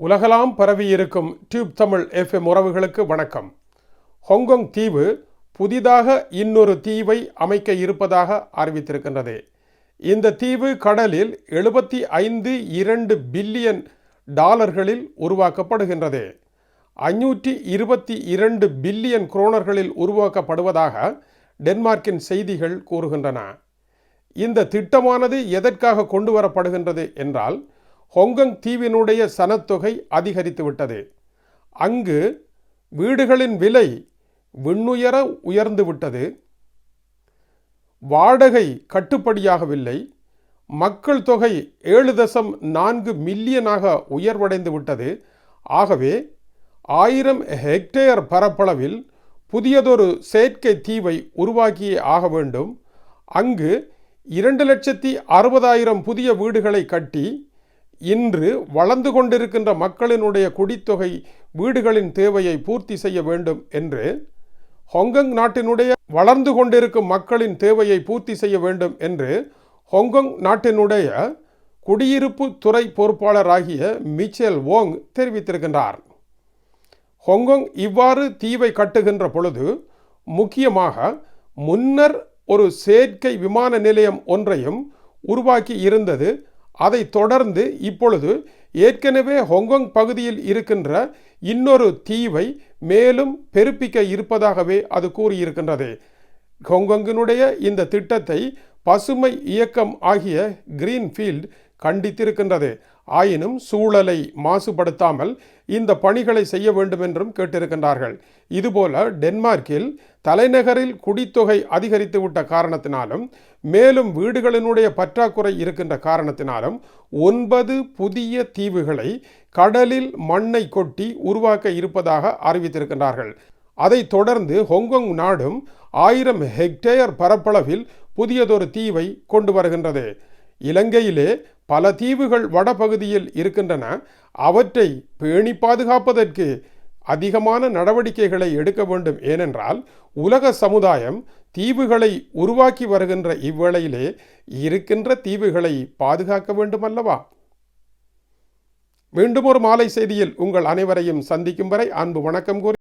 உலகலாம் பரவியிருக்கும் tube Tamil FM உறவுகளுக்கு வணக்கம். ஹாங்காங் தீவு புதிதாக இன்னொரு தீவை அமைக்க இருப்பதாக அறிவித்திருக்கின்றது. இந்த தீவு கடலில் எழுபத்தி ஐந்து இரண்டு பில்லியன் டாலர்களில் உருவாக்கப்படுகின்றது. ஐநூற்றி இருபத்தி இரண்டு பில்லியன் குரோனர்களில் உருவாக்கப்படுவதாக டென்மார்க்கின் செய்திகள் கூறுகின்றன. இந்த திட்டமானது எதற்காக கொண்டு வரப்படுகின்றது என்றால் ஹொங்கங் தீவினுடைய சனத்தொகை அதிகரித்து விட்டது. அங்கு வீடுகளின் விலை விண்ணுயர உயர்ந்து விட்டது. வாடகை கட்டுப்படியாகவில்லை. மக்கள் தொகை ஏழு தசம் நான்கு மில்லியனாக உயர்வடைந்து விட்டது. ஆகவே ஆயிரம் ஹெக்டேர் பரப்பளவில் புதியதொரு செயற்கை தீவை உருவாக்கியே ஆக வேண்டும். அங்கு இரண்டு லட்சத்தி அறுபதாயிரம் புதிய வீடுகளை கட்டி இன்று வளர்ந்து கொண்டிருக்கின்ற மக்களினுடைய குடித்தொகை வீடுகளின் தேவையை பூர்த்தி செய்ய வேண்டும் என்று ஹொங்கங் நாட்டினுடைய வளர்ந்து கொண்டிருக்கும் மக்களின் தேவையை பூர்த்தி செய்ய வேண்டும் என்று ஹொங்கொங் நாட்டினுடைய குடியிருப்பு துறை பொறுப்பாளராகிய மிச்சேல் வோங் தெரிவித்திருக்கின்றார். ஹொங்கொங் இவ்வாறு தீவை கட்டுகின்ற பொழுது முக்கியமாக முன்னர் ஒரு செயற்கை விமான நிலையம் ஒன்றையும் உருவாக்கி இருந்தது அதை தொடர்ந்து இப்பொழுது ஏற்கனவே ஹொங்கொங் பகுதியில் இருக்கின்ற இன்னொரு தீவை மேலும் பெருப்பிக்க இருப்பதாகவே அது கூறியிருக்கின்றது. ஹொங்கொங்கினுடைய இந்த திட்டத்தை பசுமை இயக்கம் ஆகிய கிரீன்ஃபீல்ட் கண்டித்திருக்கின்றது. ஆயினும் சூழலை மாசுபடுத்தாமல் இந்த பணிகளை செய்ய வேண்டும் என்றும் கேட்டிருக்கின்றார்கள். இதுபோல டென்மார்க்கில் தலைநகரில் குடித்தொகை அதிகரித்து விட்ட காரணத்தினாலும் மேலும் வீடுகளினுடைய பற்றாக்குறை இருக்கின்ற காரணத்தினாலும் ஒன்பது புதிய தீவுகளை கடலில் மண்ணை கொட்டி உருவாக்க இருப்பதாக அறிவித்திருக்கின்றார்கள். அதைத் தொடர்ந்து ஹொங்கொங் நாடும் ஆயிரம் ஹெக்டேயர் பரப்பளவில் புதியதொரு தீவை கொண்டு வருகின்றது. இலங்கையிலே பல தீவுகள் வடபகுதியில் இருக்கின்றன. அவற்றை பேணி பாதுகாப்பதற்கு அதிகமான நடவடிக்கைகளை எடுக்க வேண்டும். ஏனென்றால் உலக சமுதாயம் தீவுகளை உருவாக்கி வருகின்ற இவ்வேளையிலே இருக்கின்ற தீவுகளை பாதுகாக்க வேண்டும் அல்லவா மீண்டும் ஒரு மாலை செய்தியில் உங்கள் அனைவரையும் சந்திக்கும் வரை அன்பு வணக்கம் கூறி